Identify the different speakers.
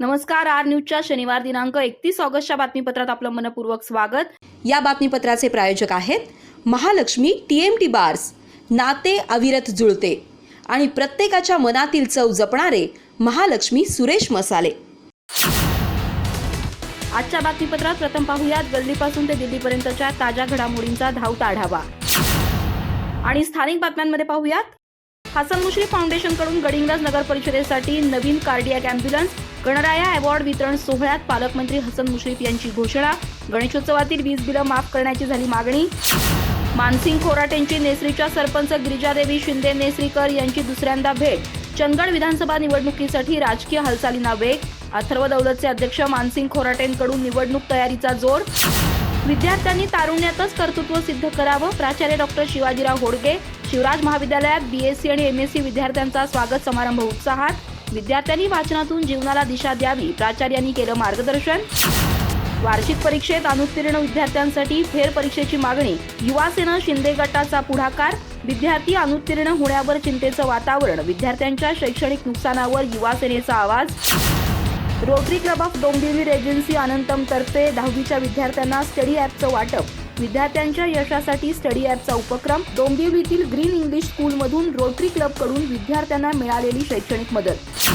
Speaker 1: नमस्कार आर न्यूजच्या शनिवार दिनांक एकतीस ऑगस्टच्या बातमीपत्रात आपलं मनपूर्वक स्वागत.
Speaker 2: या बातमीपत्राचे प्रायोजक आहेत Mahalaxmi T M T bars नाते अविरत जुळते आणि प्रत्येकाच्या मनातील चव जपणारे महालक्ष्मी सुरेश मसाले.
Speaker 1: आजच्या बातमीपत्रात प्रथम पाहूयात गल्लीपासून ते दिल्लीपर्यंतच्या ताज्या घडामोडींचा धावता आढावा. आणि स्थानिक बातम्यांमध्ये पाहूयात हसन मुश्रीफ फाउंडेशनकडून गडिंग्लज नगर परिषदेसाठी नवीन कार्डियाक अँब्युलन्स गणराया अवॉर्ड वितरण सोहळ्यात पालकमंत्री हसन मुश्रीफ यांची घोषणा. गणेशोत्सवातील वीज बिलं माफ करण्याची झाली मागणी. मानसिंग खोराटेंची नेसरीच्या सरपंच गिरिजादेवी शिंदे नेसरीकर यांची दुसऱ्यांदा भेट. चंदगड विधानसभा निवडणुकीसाठी राजकीय हालचालींना वेग. अथर्व दौलतचे अध्यक्ष मानसिंग खोराटेंकडून निवडणूक तयारीचा जोर. विद्यार्थ्यांनी तारुण्यातच कर्तृत्व सिद्ध करावं प्राचार्य डॉक्टर शिवाजीराव होडगे. शिवराज महाविद्यालयात बीएससी आणि एमएससी विद्यार्थ्यांचा स्वागत समारंभ उत्साहात. विद्यार्थ्यांनी वाचनातून जीवनाला दिशा द्यावी प्राचार्यांनी केलं मार्गदर्शन. वार्षिक परीक्षेत अनुत्तीर्ण विद्यार्थ्यांसाठी फेरपरीक्षेची मागणी युवासेना शिंदे गटाचा पुढाकार. विद्यार्थी अनुत्तीर्ण होण्यावर चिंतेचं वातावरण विद्यार्थ्यांच्या शैक्षणिक नुकसानावर युवासेनेचा आवाज. Rotary Club of Dombivli Regency Anantam तर्फे दहावीच्या विद्यार्थ्यांना स्टडी ॲपचं वाटप. विद्यार्थ्यांच्या यशासाठी स्टडी ॲपचा उपक्रम डोंबिवलीतील ग्रीन इंग्लिश स्कूलमधून रोटरी क्लबकडून विद्यार्थ्यांना मिळालेली शैक्षणिक मदत.